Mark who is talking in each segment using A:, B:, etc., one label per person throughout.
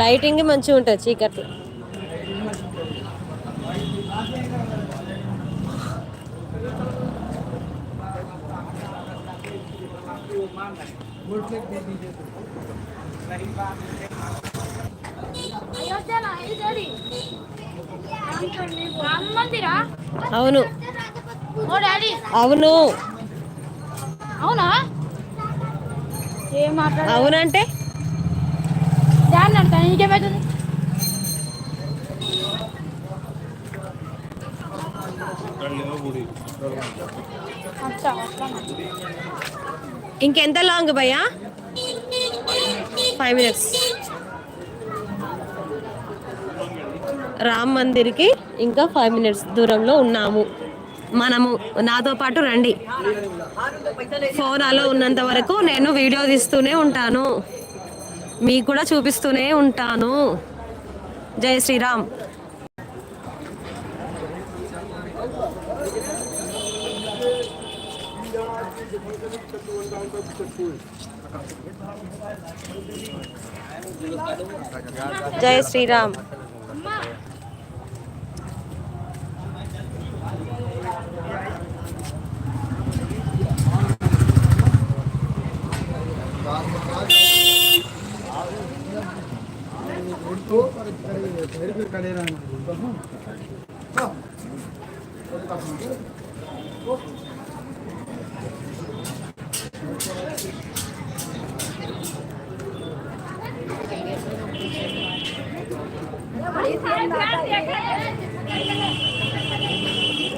A: Lighting మంచిగా ఉంటుంది చీకట్లో. అవును. అవును.
B: అవునా?
A: అవునంటే? ఇంకెంత లాంగ్ భయ్యా? Five minutes. రామ్ మందిర్కి ఇంకా ఫైవ్ మినిట్స్ దూరంలో ఉన్నాము. మనము నాతో పాటు రండి. ఫోన్ అలో ఉన్నంత వరకు నేను వీడియో తీస్తూనే ఉంటాను. మీకు కూడా చూపిస్తూనే ఉంటాను. జై శ్రీరామ్. జై శ్రీరామ్.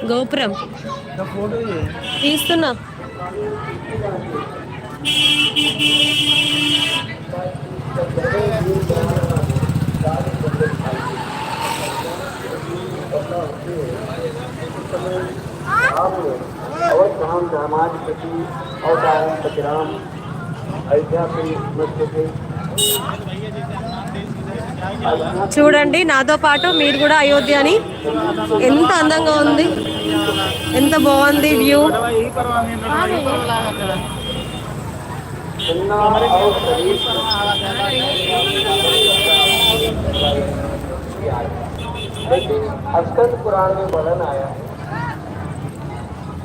A: గోపురం తీస్తున్నా
C: अवश्य हम समाज प्रति अवतारण सतराम अयोध्या के मध्य से
A: చూడండి నాతో పాటు మీరు కూడా అయోధ్యని ఎంత అందంగా ఉంది ఎంత బాగుంది వ్యూ
C: सुनना और शरीर लेकिन अस्कंद पुराण में वर्णन आया बहुत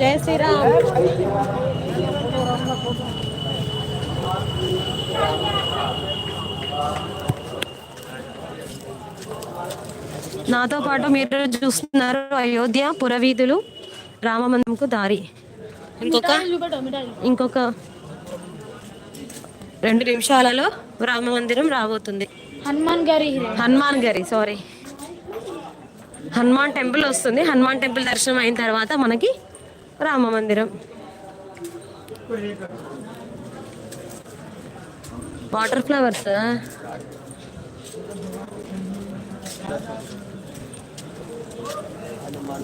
A: జయ శ్రీరామ్. నాతో పాటు మీరు చూస్తున్నారు అయోధ్య పురవీధులు రామమందంకు దారి. ఇంకొక ఇంకొక రెండు నిమిషాలలో రామ మందిరం రాబోతుంది.
B: హనుమాన్ గారి
A: హనుమాన్ గారి సారీ హనుమాన్ టెంపుల్ వస్తుంది. హనుమాన్ టెంపుల్ దర్శనం అయిన తర్వాత మనకి రామ మందిరం. వాటర్ ఫ్లవర్స్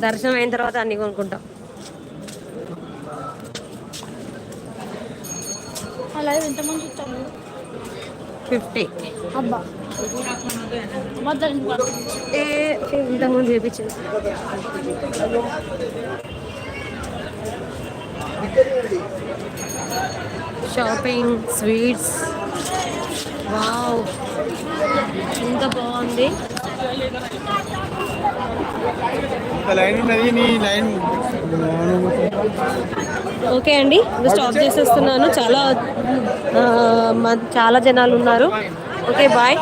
A: దర్శనం అయిన తర్వాత అన్ని కొనుక్కుంటాం.
B: అలా ఎంతమంది
A: ఫిఫ్టీ.
B: అబ్బా.
A: ఏ ఇంతకుముందు చేపించింది. Shopping sweets. వావ్. ఎంత బాగుంది.
D: లైన్ ఉన్నది నీ లైన్.
A: ఓకే అండి ఇంకా స్టాప్ చేసేస్తున్నాను. చాలా ఆ, మ- చాలా జనాలు ఉన్నారు. Okay bye